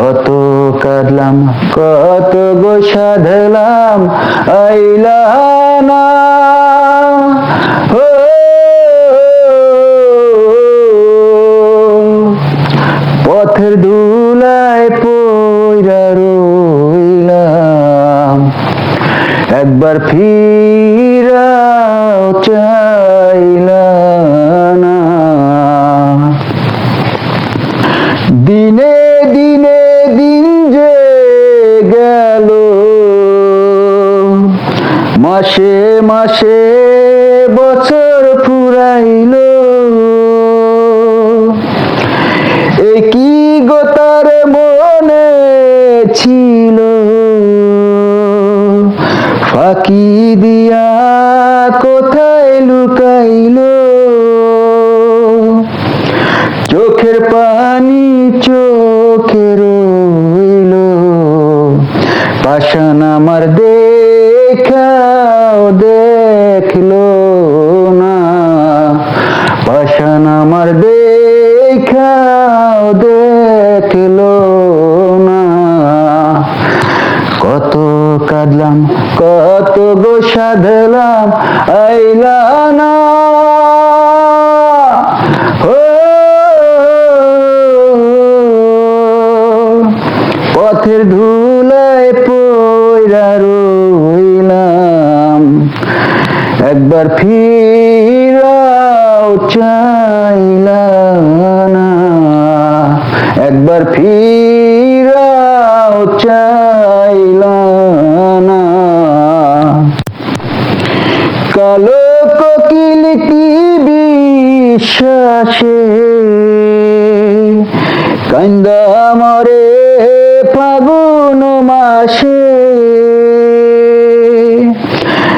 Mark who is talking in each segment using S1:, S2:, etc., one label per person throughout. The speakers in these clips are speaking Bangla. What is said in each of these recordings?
S1: কত কাঁদলাম, কত গো সাধলাম, আইলা না। ও, পথের ধুলায় পইরা রইলাম। একবার ফিরাও চাইলা না। মাসে মাসে বছর ফুরাইল। একই গোতার মনে ছিল? ফাঁকি দিয়া কোথায় লুকাইলো? চোখের পানি চোখের পাশান আমার দেখাও গো সাধলাম আইলা না ও, পথের ধুলায় পইরা রইলাম। একবার ফিরাও চাইলা না। একবার ফিরাও চাইলা না কালো কোকিল কি বিশ্বাসে? কান্দা মরে ফাগুন মাসে।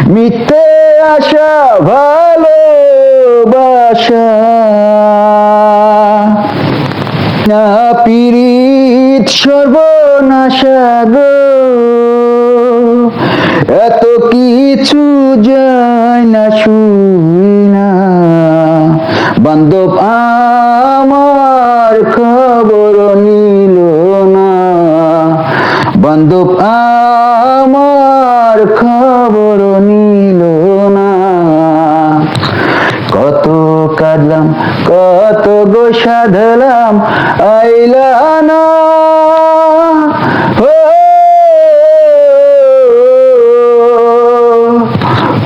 S1: মিথ্যে আশা, ভালোবাসা। না পীড়িত সর্বনাশা গো। বান্ধব, আমার খবর নিল না। বান্ধব, আমার খবর নিল না। কত কাঁদলাম, কত গো সাধলাম, আইলা না।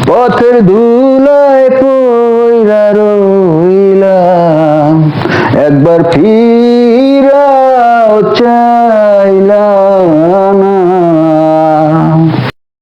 S1: পথের ধুলায় একবার ফিরাও চাইলাম।